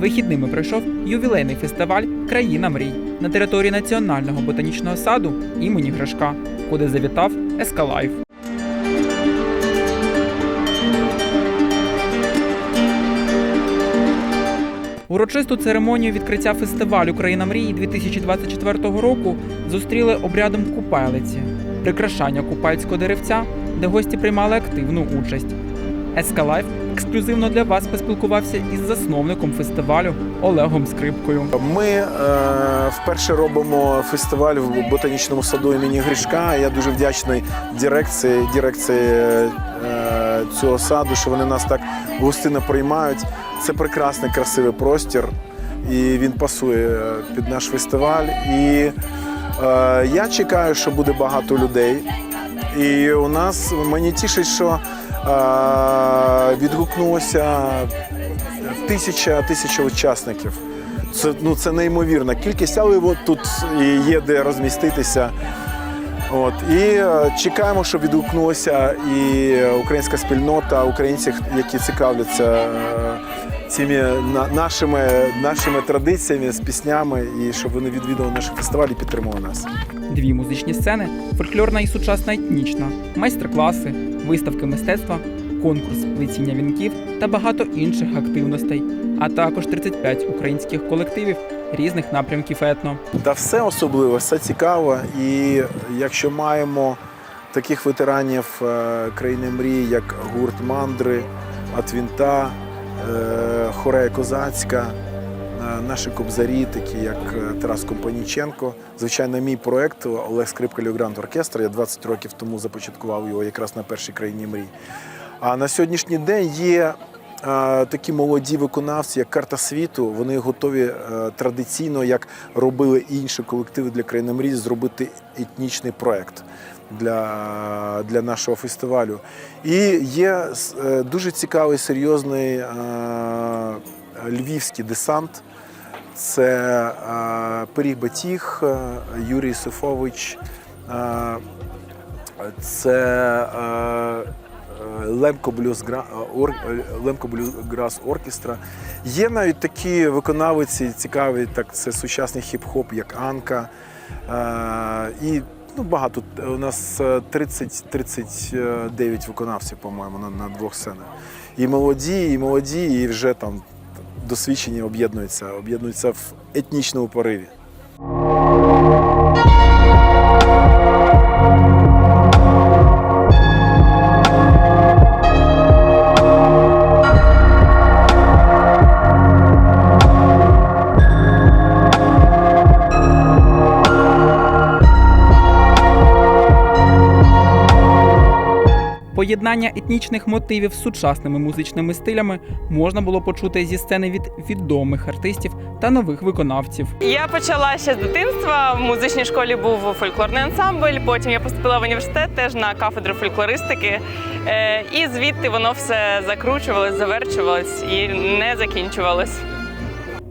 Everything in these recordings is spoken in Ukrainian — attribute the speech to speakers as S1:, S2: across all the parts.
S1: Вихідними пройшов ювілейний фестиваль Країна мрій на території Національного ботанічного саду імені Гришка, куди завітав Ескалайф. Урочисту церемонію відкриття фестивалю Країна мрії 2024 року зустріли обрядом купелиці, прикрашання купальського деревця, де гості приймали активну участь. Ескалайф ексклюзивно для вас поспілкувався із засновником фестивалю Олегом Скрипкою.
S2: Ми е, вперше робимо фестиваль в ботанічному саду імені Гришка. Я дуже вдячний дирекції, дирекції е, цього саду, що вони нас так гостинно приймають. Це прекрасний, красивий простір, і він пасує е, під наш фестиваль. І е, я чекаю, що буде багато людей. І у нас мені тішить, що відгукнулося тисяча тисяча учасників. Це, ну, це неймовірна кількість, але тут є де розміститися. От. І е, чекаємо, щоб відгукнулася і українська спільнота, українці, які цікавляться цими на- нашими, нашими традиціями, з піснями, і щоб вони відвідали наш фестиваль і підтримували нас.
S1: Дві музичні сцени, фольклорна і сучасна етнічна, майстер-класи, виставки мистецтва, конкурс плетіння вінків та багато інших активностей, а також 35 українських колективів різних напрямків етно.
S2: Та все особливо, все цікаво. І якщо маємо таких ветеранів е, країни мрії, як гурт Мандри, Атвінта, Хорея Козацька, е, наші кобзарі, такі як е, Тарас Компаніченко. Звичайно, мій проект Олег Скрипка Ліогрант Оркестр. Я 20 років тому започаткував його якраз на першій країні мрій. А на сьогоднішній день є е, такі молоді виконавці, як карта світу. Вони готові е, традиційно, як робили інші колективи для країни мрій, зробити етнічний проект для, для нашого фестивалю. І є е, дуже цікавий, серйозний е, львівський десант. Це е, Пиріг Батіг, е, Юрій Софович. е, це е, Лемко Блюз е, Грас Оркестра. Є навіть такі виконавиці цікаві, так це сучасний хіп-хоп, як Анка. Е, І ну, багато. У нас е, 30-39 виконавців, по-моєму, на, на двох сценах. І молоді, і молоді, і вже там досвідчені об'єднуються, об'єднуються в етнічному пориві.
S1: Поєднання етнічних мотивів з сучасними музичними стилями можна було почути зі сцени від відомих артистів та нових виконавців.
S3: Я почала ще з дитинства. В музичній школі був фольклорний ансамбль. Потім я поступила в університет теж на кафедру фольклористики. Е, І звідти воно все закручувалось, заверчувалось і не закінчувалось.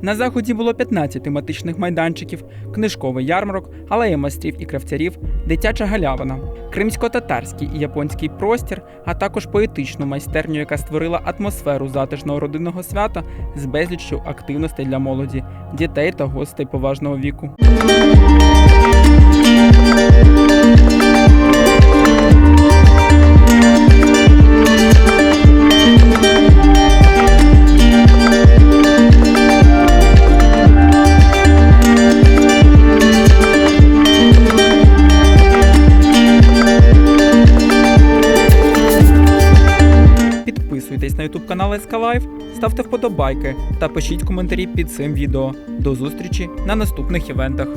S1: На заході було 15 тематичних майданчиків, книжковий ярмарок, алея майстрів і кравцярів, дитяча галявина, кримсько-татарський і японський простір, а також поетичну майстерню, яка створила атмосферу затишного родинного свята з безліччю активностей для молоді, дітей та гостей поважного віку. Канал Life, ставте вподобайки та пишіть коментарі під цим відео. До зустрічі на наступних івентах.